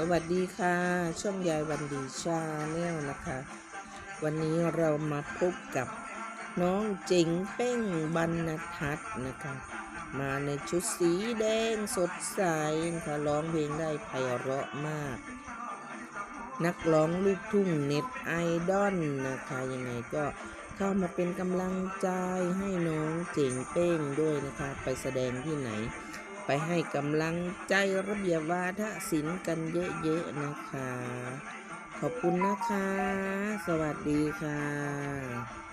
สวัสดีค่ะ ช่องยายวันดีชาแนลนะคะ วันนี้เรามาพบกับน้องเจ๋งเป้งบรรณทัศนะคะ มาในชุดสีแดงสดใสนะคะร้องเพลงได้ไพเราะมาก นักร้องลูกทุ่งเน็ตไอดอลนะคะยังไงก็เข้ามาเป็นกำลังใจให้น้องเจ๋งเป้งด้วยนะคะ ไปแสดงที่ไหน ไปให้กำลังใจระเบียบวาทศิลป์กันเยอะๆนะคะ ขอบคุณนะคะ สวัสดีค่ะ